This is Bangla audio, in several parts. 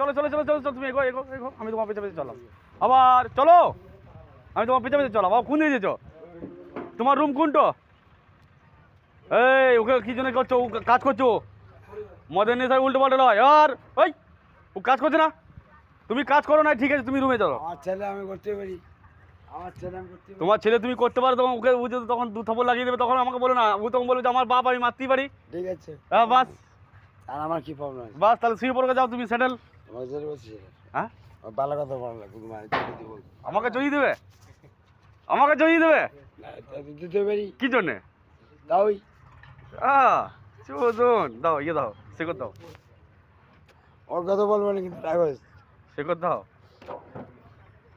চলো চলো চলো চলো চলো তুমি এগো এগো এগো আমি তোমার পেছনে পেছনে চলাম আবার চলো আমি তোমার পেছনে পেছনে চলাম আবার কোন দিকে যেছো? তোমার রুম কোনটো? এই ওকে কি জন্য করছ? ও কাজ করছ? মদের নেশায় উল্টো পাল্টা নয় আর ওই ও কাজ করছে না? তুমি কাজ করো না ঠিক আছে তুমি রুমে চলো। আমার ছেলে আমি করতে পারি। আমার ছেলে আমি করতে তোমার ছেলে তুমি করতে পারো তখন ওকে ও যদি তখন দু থাপড় লাগিয়ে দেবে তখন আমাকে বলো না। ও তখন বলবে যে আমার বাপ আমি মারতেই পারি। ঠিক আছে। হ্যাঁ বাস। আর আমার কি প্রবলেম বাস তাহলে শুয়ে পড়ে যাও তুমি সেটেল হ্যাঁ? ভালো কথা মানে আমাকে জড়িয়ে দেবে? আমাকে জড়িয়ে দেবে? দিতে পারি। কি জন্যে? চোদন। দাও ইয়ে দাও সে দাও। ওর কথা বলব না কিন্তু সে দাও।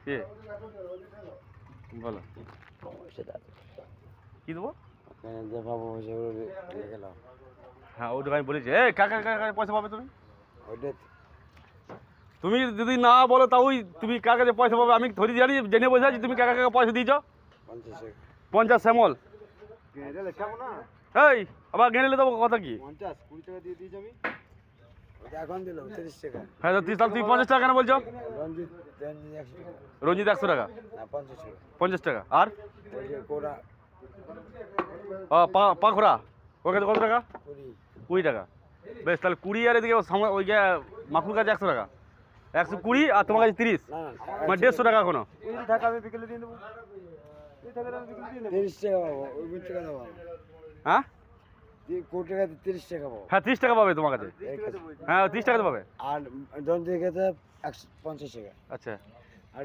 কে? বলো। কি দেবো? হ্যাঁ ওই দোকানে বলেছি। এ কাকা কাকা পয়সা পাবে তুমি? ওইটা তুমি যদি না বলো তাও তুমি কার কাছে পয়সা পাবে? আমি ধরি জানি জেনে বসে আছি তুমি কাকা কাকা পয়সা দিয়েছ? পঞ্চাশ পঞ্চাশ শ্যামল। এই আবার গেলে দেবো কথা কি? পঞ্চাশ কুড়ি টাকা দিয়ে দিয়েছি আমি। ওটা এখন দিলাম তিরিশ টাকা। হ্যাঁ তো তুই- তাহলে তুমি পঞ্চাশ টাকা কেন বলছো? রঞ্জিত একশো টাকা। রঞ্জিত একশো টাকা? না পঞ্চাশ টাকা। আর? পাখরা ওকে কত টাকা? কুড়ি। টাকা। বেশ তাহলে কুড়ি আর এদিকে ওই যে মাখুর কাছে একশো টাকা। একশো কুড়ি আর তোমার কাছে তিরিশ। না না মানে দেড়শো টাকা কোনো টাকা টাকা টাকা হ্যাঁ? তিরিশ টাকা পাবো। হ্যাঁ তিরিশ টাকা পাবে তোমার কাছে। হ্যাঁ তিরিশ টাকাতে পাবে। আর রঞ্জিত কাছে একশো পঞ্চাশ টাকা। আচ্ছা। আর